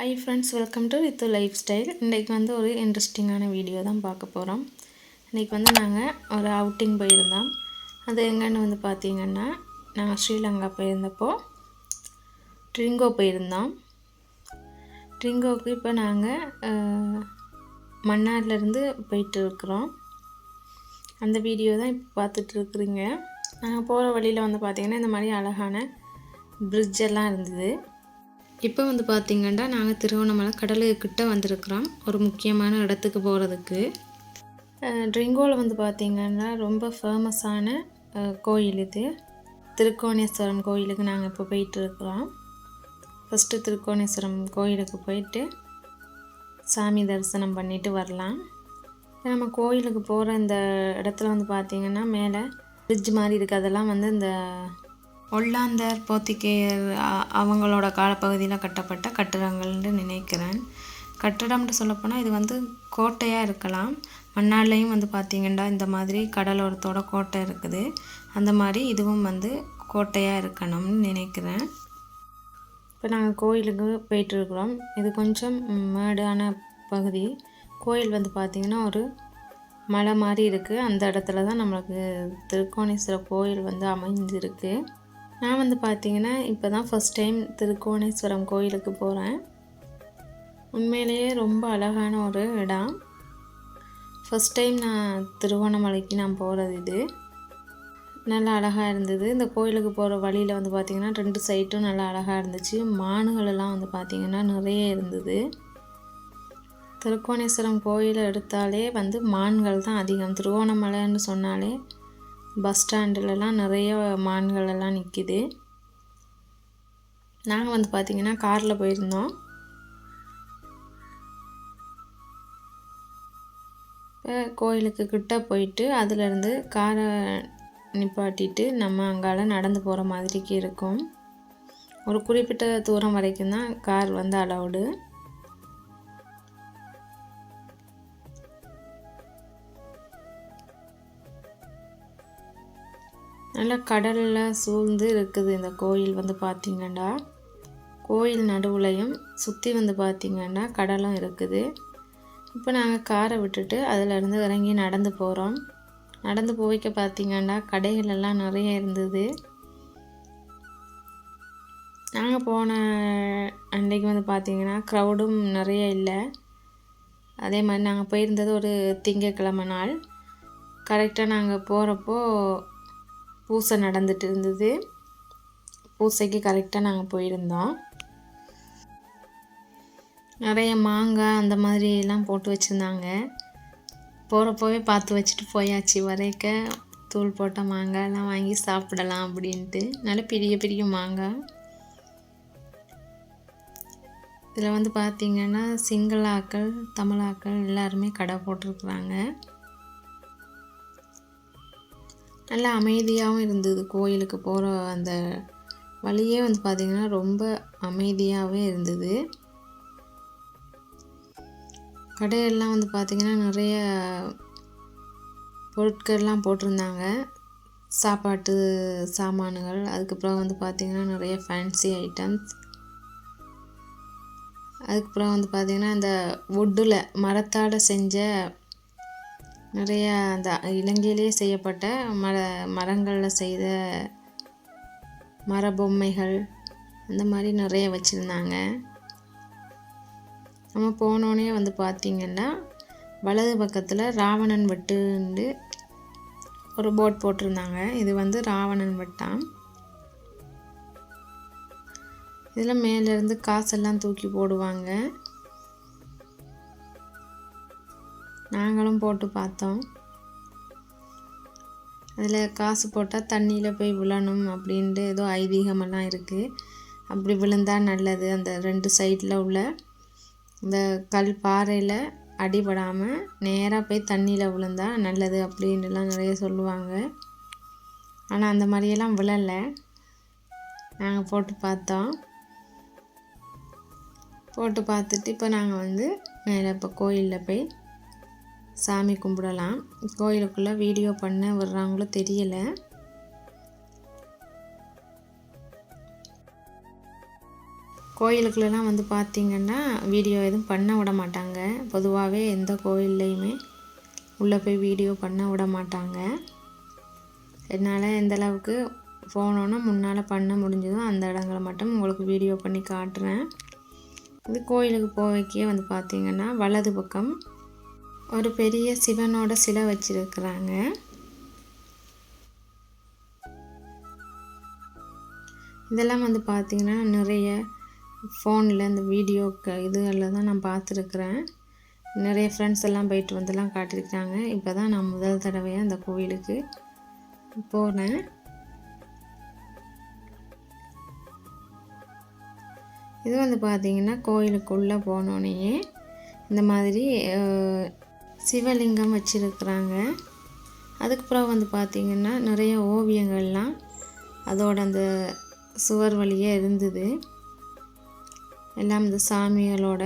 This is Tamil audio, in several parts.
Hi friends welcome to with lifestyle இன்றைக்கு வந்து ஒரு இன்ட்ரெஸ்டிங்கான வீடியோ தான் பார்க்க போகிறோம் இன்றைக்கி வந்து நாங்கள் ஒரு அவுட்டிங் போயிருந்தோம். அது எங்கன்னு வந்து பார்த்திங்கன்னா நாங்கள் ஸ்ரீலங்கா போயிருந்தப்போ ட்ரிங்கோ போயிருந்தோம். ட்ரிங்கோவுக்கு இப்போ நாங்கள் மன்னார்லேருந்து போயிட்டு இருக்கிறோம். அந்த வீடியோ தான் இப்போ பார்த்துட்ருக்குறீங்க நாங்கள் போகிற வழியில் வந்து பார்த்திங்கன்னா இந்த மாதிரி அழகான பிரிட்ஜெல்லாம் எல்லாம் இருந்தது. இப்போ வந்து பார்த்திங்கன்னா நாங்கள் திருவண்ணாமலை கடலுக்கிட்ட வந்திருக்கிறோம். ஒரு முக்கியமான இடத்துக்கு போகிறதுக்கு ட்ரிங்கோவில் வந்து பார்த்திங்கன்னா ரொம்ப ஃபேமஸான கோயில் இது. திருக்கோணேஸ்வரம் கோயிலுக்கு நாங்கள் இப்போ போயிட்டு இருக்கிறோம் ஃபஸ்ட்டு திருக்கோணேஸ்வரம் கோயிலுக்கு போயிட்டு சாமி தரிசனம் பண்ணிட்டு வரலாம். நம்ம கோயிலுக்கு போகிற இந்த இடத்துல வந்து பார்த்திங்கன்னா மேலே பிரிட்ஜ் மாதிரி இருக்குது அதெல்லாம் வந்து இந்த ஒல்லாந்தர் போத்திகேயர் அவங்களோட காலப்பகுதியில் கட்டப்பட்ட கட்டிடங்கள்னு நினைக்கிறேன். கட்டடம்னு சொல்லப்போனால் இது வந்து கோட்டையாக இருக்கலாம். மன்னார்லேயும் வந்து பார்த்திங்கன்னா இந்த மாதிரி கடலோரத்தோட கோட்டை இருக்குது. அந்த மாதிரி இதுவும் வந்து கோட்டையாக இருக்கணும்னு நினைக்கிறேன். இப்போ நாங்கள் கோயிலுக்கு போயிட்டுருக்குறோம் இது கொஞ்சம் மேடான பகுதி. கோயில் வந்து பார்த்திங்கன்னா ஒரு மலை மாதிரி இருக்குது அந்த இடத்துல தான் நம்மளுக்கு திருக்கோணேஸ்வரர் கோயில் வந்து அமைஞ்சிருக்கு நான் வந்து பார்த்திங்கன்னா இப்போ தான் ஃபஸ்ட் டைம் திருக்கோணேஸ்வரம் கோயிலுக்கு போகிறேன் உண்மையிலேயே ரொம்ப அழகான ஒரு இடம். ஃபஸ்ட் டைம் நான் திருவோணமலைக்கு நான் போகிறது இது. நல்லா அழகாக இருந்தது. இந்த கோயிலுக்கு போகிற வழியில் வந்து பார்த்திங்கன்னா ரெண்டு சைட்டும் நல்லா அழகாக இருந்துச்சு. மானுகளெல்லாம் வந்து பார்த்திங்கன்னா நிறைய இருந்தது. திருக்கோணேஸ்வரம் கோயிலை எடுத்தாலே வந்து மான்கள் தான் அதிகம். திருவோணமலைன்னு சொன்னாலே பஸ் ஸ்டாண்டுலலாம் நிறைய மான்கள் எல்லாம் நிற்கிது நாங்கள் வந்து பார்த்திங்கன்னா காரில் போயிருந்தோம். இப்போ கோயிலுக்கு கிட்ட போயிட்டு அதுலேருந்து காரை நிப்பாட்டிட்டு நம்ம அங்கால நடந்து போகிற மாதிரிக்கு இருக்கும். ஒரு குறிப்பிட்ட தூரம் வரைக்கும் தான் கார் வந்து அலவுடு நல்லா கடலில் சூழ்ந்து இருக்குது இந்த கோயில் வந்து பார்த்திங்கன்னா கோயில் நடுவுலையும் சுற்றி வந்து பார்த்திங்கன்னா கடலும் இருக்குது. இப்போ நாங்கள் காரை விட்டுட்டு அதிலேருந்து இறங்கி நடந்து போகிறோம் நடந்து போய்க்க பார்த்திங்கன்னா கடைகள் எல்லாம் நிறைய இருந்தது. நாங்கள் போன அன்றைக்கு வந்து பார்த்திங்கன்னா க்ரௌடும் நிறைய இல்லை. அதே மாதிரி நாங்கள் போயிருந்தது ஒரு திங்கக்கிழமை நாள். கரெக்டாக நாங்கள் போகிறப்போ பூசை நடந்துட்டு இருந்தது. பூசைக்கு கரெக்டாக நாங்கள் போயிருந்தோம். நிறைய மாங்காய் அந்த மாதிரி எல்லாம் போட்டு வச்சுருந்தாங்க. போகிறப்போவே பார்த்து வச்சுட்டு போயாச்சு. வரைக்க தூள் போட்ட மாங்காயெல்லாம் வாங்கி சாப்பிடலாம் அப்படின்ட்டு. நல்ல பெரிய பெரிய மாங்காய். இதில் வந்து பார்த்திங்கன்னா சிங்களாக்கள் தமிழாக்கள் எல்லாருமே கடை போட்டிருக்குறாங்க. நல்லா அமைதியாகவும் இருந்தது. கோயிலுக்கு போகிற அந்த வழியே வந்து பார்த்திங்கன்னா ரொம்ப அமைதியாகவே இருந்தது. கடையெல்லாம் வந்து பார்த்திங்கன்னா நிறைய பொருட்கள்லாம் போட்டிருந்தாங்க. சாப்பாட்டு சாமான்கள் அதுக்கப்புறம் வந்து பார்த்திங்கன்னா நிறைய ஃபேன்சி ஐட்டம்ஸ் அதுக்கப்புறம் வந்து பார்த்திங்கன்னா இந்த வுட்டில் மரத்தால் செஞ்ச நிறைய அந்த இலங்கையிலேயே செய்யப்பட்ட மர மரங்களில் செய்த மர பொம்மைகள் அந்த மாதிரி நிறைய வச்சுருந்தாங்க. நம்ம போனோடனே வந்து பார்த்திங்கன்னா வலது பக்கத்தில் ராவணன் வெட்டுண்டு ஒரு போட் போட்டிருந்தாங்க. இது வந்து ராவணன் வெட்டாம் இதில் மேலேருந்து காசெல்லாம் தூக்கி போடுவாங்க. நாங்களும் போட்டு பார்த்தோம். அதில் காசு போட்டால் தண்ணியில் போய் விழணும் அப்படின்ட்டு ஏதோ ஐதீகமெல்லாம் இருக்குது அப்படி விழுந்தால் நல்லது. அந்த ரெண்டு சைடில் உள்ள இந்த கல் பாறையில் அடிபடாமல் நேராக போய் தண்ணியில் விழுந்தால் நல்லது அப்படின்ட்டுலாம் நிறைய சொல்லுவாங்க. ஆனால் அந்த மாதிரியெல்லாம் விழலை. நாங்கள் போட்டு பார்த்தோம். போட்டு பார்த்துட்டு இப்போ நாங்கள் வந்து மேலே இப்போ கோயிலில் போய் சாமி கும்பிடலாம். கோயிலுக்குள்ளே வீடியோ பண்ண விடுறாங்களோ தெரியல. கோயிலுக்குள்ளலாம் வந்து பார்த்திங்கன்னா வீடியோ எதுவும் பண்ண விட மாட்டாங்க. பொதுவாகவே எந்த கோயில்லையுமே உள்ளே போய் வீடியோ பண்ண விட மாட்டாங்க. என்னால் எந்தளவுக்கு போனோன்னா முன்னால் பண்ண முடிஞ்சதும் அந்த இடங்களை மட்டும் உங்களுக்கு வீடியோ பண்ணி காட்டுறேன். இது கோயிலுக்கு போவைக்கே வந்து பார்த்திங்கன்னா வலது பக்கம் ஒரு பெரிய சிவனோட சிலை வச்சுருக்குறாங்க. இதெல்லாம் வந்து பார்த்திங்கன்னா நிறைய ஃபோனில் இந்த வீடியோ க இதுகளில் தான் நான் பார்த்துருக்குறேன் நிறைய ஃப்ரெண்ட்ஸ் எல்லாம் போயிட்டு வந்துலாம் காட்டியிருக்காங்க. இப்போ தான் நான் முதல் தடவையாக அந்த கோவிலுக்கு போனேன் இது வந்து பார்த்திங்கன்னா கோயிலுக்குள்ளே போனோடனே இந்த மாதிரி சிவலிங்கம் வச்சுருக்குறாங்க. அதுக்கப்புறம் வந்து பார்த்திங்கன்னா நிறைய ஓவியங்கள்லாம் அதோட அந்த சுவர் வழியே இருந்தது. எல்லாம் இந்த சாமிகளோட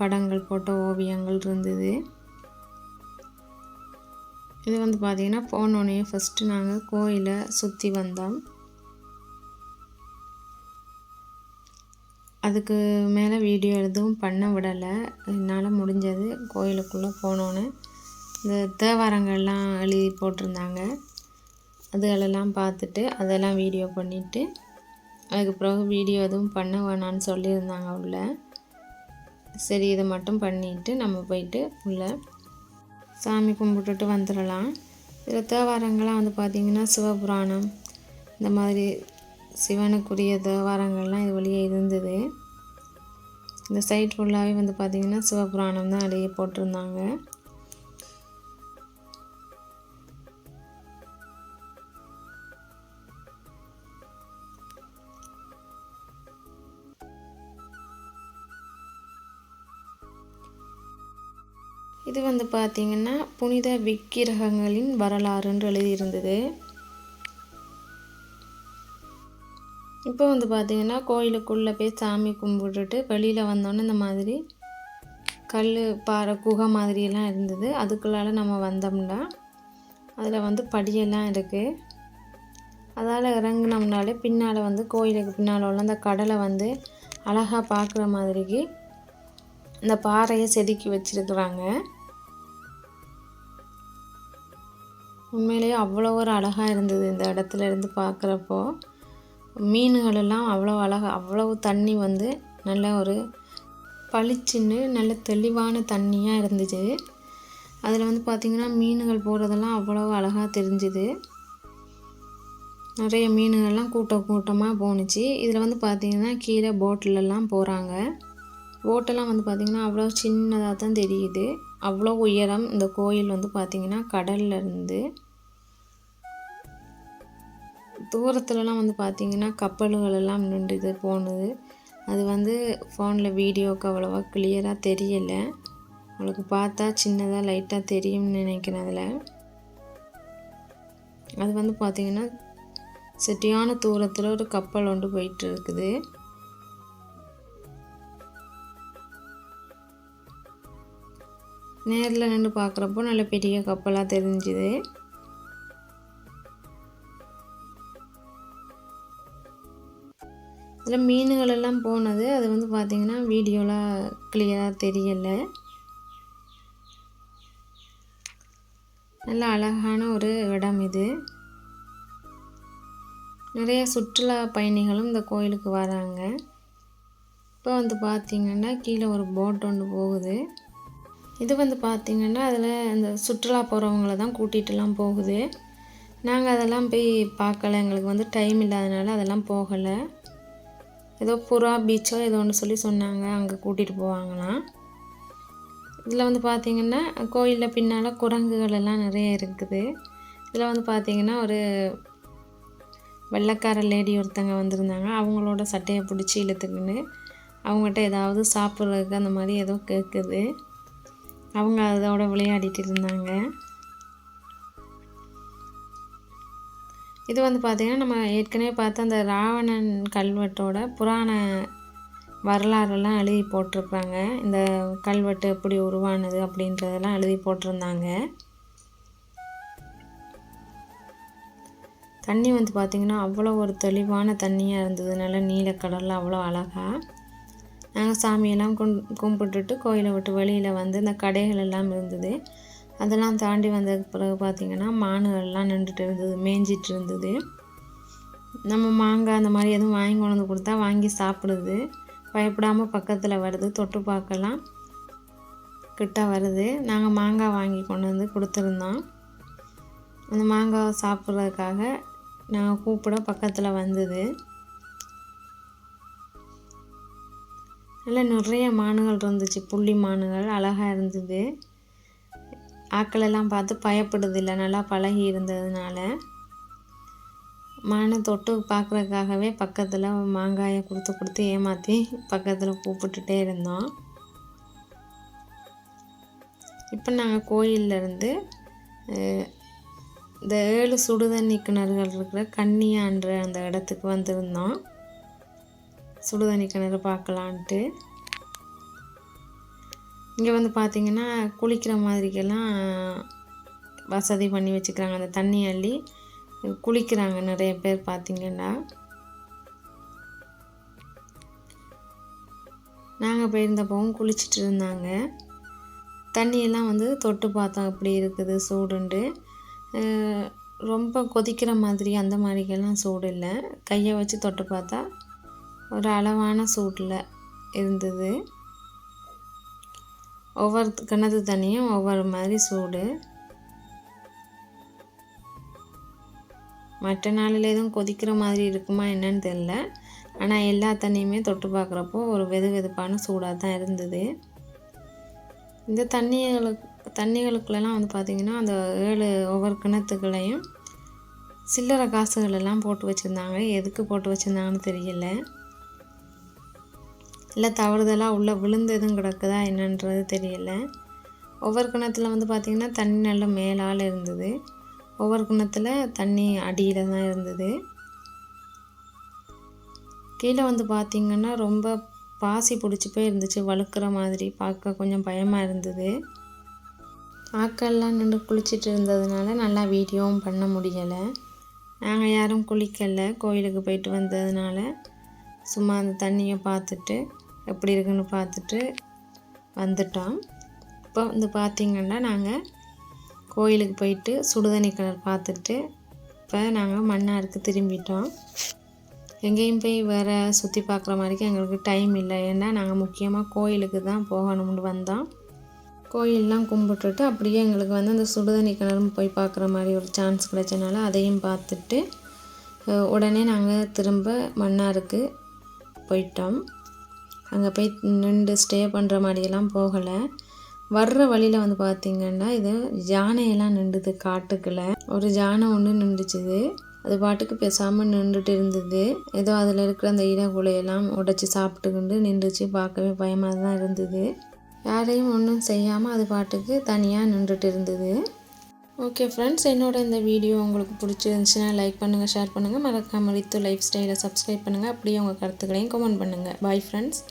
படங்கள் போட்ட ஓவியங்கள் இருந்தது. இது வந்து பார்த்திங்கன்னா போனோடனே ஃபஸ்ட்டு நாங்கள் கோயிலை சுற்றி வந்தோம். அதுக்கு மேலே வீடியோ எதுவும் பண்ண விடலை. என்னால் முடிஞ்சது கோயிலுக்குள்ளே போனோன்னே. இந்த தேவாரங்கள்லாம் எழுதி போட்டிருந்தாங்க. அதுகளெல்லாம் பார்த்துட்டு அதெல்லாம் வீடியோ பண்ணிவிட்டு அதுக்கு பிறகு வீடியோ எதுவும் பண்ண வேணான்னு சொல்லியிருந்தாங்க உள்ள. சரி இதை மட்டும் பண்ணிவிட்டு நம்ம போயிட்டு உள்ள சாமி கும்பிட்டுட்டு வந்துடலாம். இதில் தேவாரங்கள்லாம் வந்து பார்த்திங்கன்னா சிவபுராணம் இந்த மாதிரி சிவனுக்குரிய தேவாரங்கள்லாம் இது வழியே இருந்தது. இந்த சைட் ஃபுல்லாகவே வந்து பார்த்திங்கன்னா சிவபுராணம் தான் அடியே போட்டிருந்தாங்க. இது வந்து பார்த்திங்கன்னா புனித விக்கிரகங்களின் வரலாறுன்னு எழுதியிருந்தது. இப்போ வந்து பார்த்திங்கன்னா கோயிலுக்குள்ளே போய் சாமி கும்பிட்டுட்டு வெளியில் வந்தோன்னே இந்த மாதிரி கல் பாறை குகை மாதிரியெல்லாம் இருந்தது. அதுக்குள்ளால் நம்ம வந்தோம்னா அதில் வந்து படியெல்லாம் இருக்குது அதால் இறங்கினோம்னாலே பின்னால் வந்து கோயிலுக்கு பின்னால் உள்ள அந்த கடலை வந்து அழகாக பார்க்குற மாதிரிக்கு இந்த பாறையை செதுக்கி வச்சுருக்குறாங்க. உண்மையிலேயே அவ்வளோ ஒரு அழகாக இருந்தது இந்த இடத்துல இருந்து பார்க்குறப்போ மீன்களெல்லாம் அவ்வளோ அழகாக அவ்வளவு தண்ணி வந்து நல்ல ஒரு பளிச்சுன்னு நல்ல தெளிவான தண்ணியாக இருந்துச்சு. அதில் வந்து பார்த்திங்கன்னா மீன்கள் போகிறதெல்லாம் அவ்வளோ அழகாக தெரிஞ்சுது. நிறைய மீன்கள்லாம் கூட்டம் கூட்டமாக போணுச்சு. இதில் வந்து பார்த்திங்கன்னா கீழே போட்டிலெல்லாம் போகிறாங்க போட்டெல்லாம் வந்து பார்த்திங்கன்னா அவ்வளோ சின்னதாக தான் தெரியுது. அவ்வளோ உயரம் இந்த கோயில் வந்து பார்த்திங்கன்னா கடல்ல இருந்து தூரத்துலலாம் வந்து பார்த்திங்கன்னா கப்பல்கள் எல்லாம் நின்றுது போனது. அது வந்து ஃபோனில் வீடியோவுக்கு அவ்வளோவா கிளியராக தெரியலை. உங்களுக்கு பார்த்தா சின்னதாக லைட்டாக தெரியும்னு நினைக்கிறேன் அதில். அது வந்து பார்த்திங்கன்னா செட்டியான தூரத்தில் ஒரு கப்பல் ஒன்று போயிட்டு இருக்குது நேரில் நின்று பார்க்குறப்போ நல்ல பெரிய கப்பலாக தெரிஞ்சுது. இதில் மீன்களெல்லாம் போனது. அது வந்து பார்த்திங்கன்னா வீடியோலாம் கிளியராக தெரியலை. நல்ல அழகான ஒரு இடம் இது. நிறைய சுற்றுலா பயணிகளும் இந்த கோயிலுக்கு வராங்க. இப்போ வந்து பார்த்திங்கன்னா கீழே ஒரு போட் ஒன்று போகுது. இது வந்து பார்த்திங்கன்னா அதில் இந்த சுற்றுலா போகிறவங்கள தான் கூட்டிகிட்டுலாம் போகுது. நாங்கள் அதெல்லாம் போய் பார்க்கல. எங்களுக்கு வந்து டைம் இல்லாதனால அதெல்லாம் போகலை. ஏதோ புறா பீச்சோ ஏதோ ஒன்று சொல்லி சொன்னாங்க. அங்கே கூட்டிகிட்டு போவாங்களாம். இதில் வந்து பார்த்திங்கன்னா கோயிலில் பின்னால் குரங்குகள் எல்லாம் நிறைய இருக்குது. இதில் வந்து பார்த்திங்கன்னா ஒரு வெள்ளைக்கார லேடி ஒருத்தங்க வந்திருந்தாங்க. அவங்களோட சட்டையை பிடிச்சி இழுத்துக்கின்னு அவங்ககிட்ட ஏதாவது சாப்பிட்றதுக்கு அந்த மாதிரி ஏதோ கேட்குது அவங்க அதோட விளையாடிட்டு இருந்தாங்க. இது வந்து பார்த்திங்கன்னா நம்ம ஏற்கனவே பார்த்த அந்த ராவணன் கல்வெட்டோட புராண வரலாறுலாம் எழுதி போட்டிருப்பாங்க. இந்த கல்வெட்டு எப்படி உருவானது அப்படின்றதெல்லாம் எழுதி போட்டிருந்தாங்க. தண்ணி வந்து பார்த்திங்கன்னா அவ்வளோ ஒரு தெளிவான தண்ணியாக இருந்ததுனால நீலக்கடலில் அவ்வளோ அழகாக நாங்கள் சாமியெல்லாம் கும் கும்பிட்டுட்டு கோயிலை விட்டு வெளியில் வந்து இந்த கடைகள் எல்லாம் இருந்தது. அதெல்லாம் தாண்டி வந்ததுக்கு பிறகு பார்த்திங்கன்னா மானுகள்லாம் நின்றுட்டு இருந்தது மேய்ஞ்சிட்டு இருந்தது. நம்ம மாங்காய் அந்த மாதிரி எதுவும் வாங்கி கொண்டு வந்து கொடுத்தா வாங்கி சாப்பிடுது. பயப்படாமல் பக்கத்தில் வருது தொட்டு பார்க்கலாம். கிட்ட வருது. நாங்கள் மாங்காய் வாங்கி கொண்டு வந்து கொடுத்துருந்தோம். அந்த மாங்காய் சாப்பிட்றதுக்காக நாங்கள் கூப்பிட பக்கத்தில் வந்தது. நல்லா நிறைய மானுகள் இருந்துச்சு புள்ளி மானுகள் அழகாக இருந்தது. ஆக்களெல்லாம் பார்த்து பயப்படுது இல்லை நல்லா பழகி இருந்ததுனால மானை தொட்டு பார்க்குறதுக்காகவே பக்கத்தில் மாங்காயை கொடுத்து கொடுத்து ஏமாற்றி பக்கத்தில் கூப்பிட்டுட்டே இருந்தோம். இப்போ நாங்கள் கோயிலிருந்து இந்த ஏழு சுடுதண்ணி கிணறுகள் இருக்கிற கன்னியான்ற அந்த இடத்துக்கு வந்திருந்தோம். சுடுதண்ணி கிணறு பார்க்கலான்ட்டு. இங்கே வந்து பார்த்திங்கன்னா குளிக்கிற மாதிரிக்கெல்லாம் வசதி பண்ணி வச்சுக்கிறாங்க. அந்த தண்ணி அள்ளி குளிக்கிறாங்க. நிறைய பேர் பார்த்திங்கன்னா நாங்கள் போயிருந்தப்பவும் குளிச்சுட்டு இருந்தாங்க. தண்ணியெல்லாம் வந்து தொட்டு பார்த்தோம் அப்படி இருக்குது சூடுண்டு. ரொம்ப கொதிக்கிற மாதிரி அந்த மாதிரிக்கெல்லாம் சூடு இல்லை. கையை வச்சு தொட்டு பார்த்தா ஒரு அளவான சூட்டில் இருந்தது. ஒவ்வொரு கிணத்து தண்ணியும் ஒவ்வொரு மாதிரி சூடு. மற்ற நாளில் எதுவும் கொதிக்கிற மாதிரி இருக்குமா என்னன்னு தெரில ஆனால் எல்லா தண்ணியுமே தொட்டு பார்க்குறப்போ ஒரு வெது வெதுப்பான சூடாக தான் இருந்தது. இந்த தண்ணிகளுக்கு தண்ணிகளுக்குள்ளெல்லாம் வந்து பார்த்திங்கன்னா அந்த ஏழு ஒவ்வொரு கிணத்துக்களையும் சில்லறை காசுகளெல்லாம் போட்டு வச்சுருந்தாங்க. எதுக்கு போட்டு வச்சுருந்தாங்கன்னு தெரியல. இல்லை தவறுதலாக உள்ளே விழுந்து எதுவும் கிடக்குதா என்னன்றது தெரியல. ஒவ்வொரு கிணத்துல வந்து பார்த்திங்கன்னா தண்ணி நல்ல மேலால் இருந்தது. ஒவ்வொரு கிணத்துல தண்ணி அடியில் தான் இருந்தது. கீழே வந்து பார்த்திங்கன்னா ரொம்ப பாசி பிடிச்சி போய் இருந்துச்சு. வழுக்கிற மாதிரி பார்க்க கொஞ்சம் பயமாக இருந்தது. ஆக்கள்லாம் நின்று குளிச்சுட்டு இருந்ததுனால நல்லா வீடியோவும் பண்ண முடியலை. நாங்கள் யாரும் குளிக்கலை. கோயிலுக்கு போயிட்டு வந்ததுனால சும்மா அந்த தண்ணியை பார்த்துட்டு எப்படி இருக்குன்னு பார்த்துட்டு வந்துட்டோம். இப்போ வந்து பார்த்திங்கன்னா நாங்கள் கோயிலுக்கு போயிட்டு சுடுதண்ணி கிணறு பார்த்துட்டு இப்போ நாங்கள் மன்னாருக்கு திரும்பிட்டோம். எங்கேயும் போய் வேறு சுற்றி பார்க்குற மாதிரிக்கு எங்களுக்கு டைம் இல்லை. ஏன்னா நாங்கள் முக்கியமாக கோயிலுக்கு தான் போகணும்னு வந்தோம். கோயிலெலாம் கும்பிட்டுட்டு அப்படியே எங்களுக்கு வந்து அந்த சுடுதண்ணி கிணறு போய் பார்க்குற மாதிரி ஒரு சான்ஸ் கிடைச்சனால அதையும் பார்த்துட்டு உடனே நாங்கள் திரும்ப மன்னாருக்கு போயிட்டோம். அங்கே போய் நின்று ஸ்டே பண்ணுற மாதிரியெல்லாம் போகலை. வர்ற வழியில் வந்து பார்த்திங்கன்னா இது யானையெல்லாம் நின்றுது காட்டுக்குள்ளே. ஒரு யானை ஒன்று நின்றுச்சுது. அது பாட்டுக்கு பேசாமல் நின்றுட்டு இருந்தது. ஏதோ அதில் இருக்கிற அந்த இனகுலையெல்லாம் உடைச்சி சாப்பிட்டுக்கிண்டு நின்றுச்சு. பார்க்கவே பயமாக தான் இருந்தது. யாரையும் ஒன்றும் செய்யாமல் அது பாட்டுக்கு தனியாக நின்றுட்டு இருந்தது. ஓகே ஃப்ரெண்ட்ஸ் என்னோட இந்த வீடியோ உங்களுக்கு பிடிச்சிருந்துச்சுன்னா லைக் பண்ணுங்கள் ஷேர் பண்ணுங்கள் மறக்காமல் ரித்து லைஃப் ஸ்டைலை சப்ஸ்கிரைப் பண்ணுங்கள் அப்படியே உங்கள் கருத்துக்களையும் கமெண்ட் பண்ணுங்கள் பாய் ஃப்ரெண்ட்ஸ்